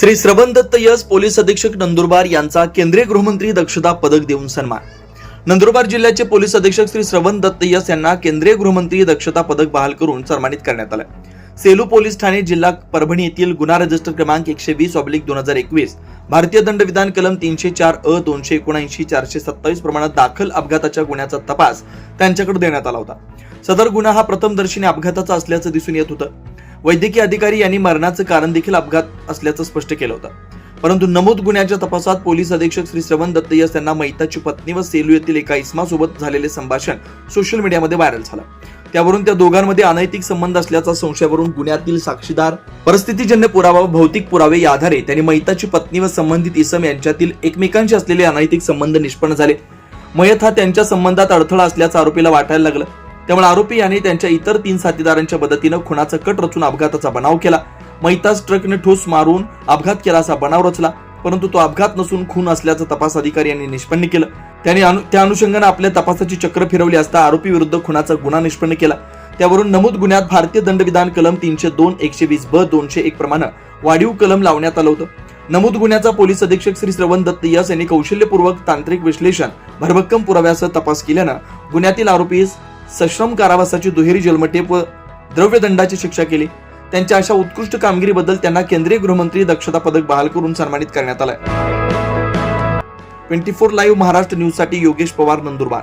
श्री श्रवण Datta yes police अधीक्षक नंदुरबार यांचा केंद्रीय गृहमंत्री दक्षता पदक देऊन सन्मान. नंदुरबार जिल्ह्याचे पोलीस अधीक्षक श्री श्रवण दत्त यस यांना केंद्रीय गृहमंत्री दक्षता पदक बहाल करून सन्मानित करण्यात आलं. सेलू पोलीस ठाणे जिल्हा परभणी येथील गुन्हा रजिस्टर क्रमांक एकशे वीस ऑब्लिक दोन हजार एकवीस भारतीय दंडविधान कलम तीनशे चार अ दोनशे एकोणऐंशी चारशे सत्तावीस प्रमाणात दाखल अपघाताच्या गुन्ह्याचा तपास त्यांच्याकडे देण्यात आला होता. सदर गुन्हा हा प्रथमदर्शीने अपघाताचा असल्याचं दिसून येत होतं. वैद्यकीय अधिकारी यांनी मरणाचं कारण देखील अपघात असल्याचं स्पष्ट केलं होतं. परंतु नमूद गुन्ह्याच्या तपासात पोलीस अधीक्षक श्री श्रवण दत्त यस यांना मैताची पत्नी व सेलू येथील एका इस्मासोबत झालेले संभाषण सोशल मीडियामध्ये व्हायरल झालं. त्यावरून त्या दोघांमध्ये अनैतिक संबंध असल्याचा संशयावरून गुन्ह्यातील साक्षीदार परिस्थितीजन्य पुरावा व भौतिक पुरावे या आधारे त्यांनी मैताची पत्नी व संबंधित इसम यांच्यातील एकमेकांशी असलेले अनैतिक संबंध निष्पन्न झाले. मयत हा त्यांच्या संबंधात अडथळा असल्याचा आरोपीला वाटायला लागलं. त्यामुळे आरोपी यांनी त्यांच्या इतर तीन साथीदारांच्या मदतीनं खुनाचा कट रचून अपघाताचा बनाव केला. मैताच ट्रकने ठोस मारून अपघात केला असा बनाव रचला परंतु तो अपघात नसून खून असल्याचं तपास अधिकारी यांनी निष्पन्न केलं. त्यांनी त्या अनुषंगानं आपल्या तपासाची चक्र फिरवली असता आरोपी विरुद्ध खुनाचा गुन्हा निष्पन्न केला. त्यावरून नमूद गुन्ह्यात भारतीय दंडविधान कलम तीनशे दोन एकशे वीस ब दोनशे एक प्रमाणे वाढीव कलम लावण्यात आलं होतं. नमूद गुन्ह्याचा पोलीस अधीक्षक श्री श्रवण दत्त यस यांनी कौशल्यपूर्वक तांत्रिक विश्लेषण भरभक्कम पुराव्यासह तपास केल्यानं गुन्ह्यातील आरोपीस सश्रम कारावासाची दुहेरी जन्मटेप व द्रव्यदंडाची शिक्षा केली. त्यांच्या अशा उत्कृष्ट कामगिरीबद्दल त्यांना केंद्रीय गृहमंत्री दक्षता पदक बहाल करून सन्मानित करण्यात आलंय. ट्वेंटी फोर लाईव्ह महाराष्ट्र न्यूजसाठी योगेश पवार नंदुरबार.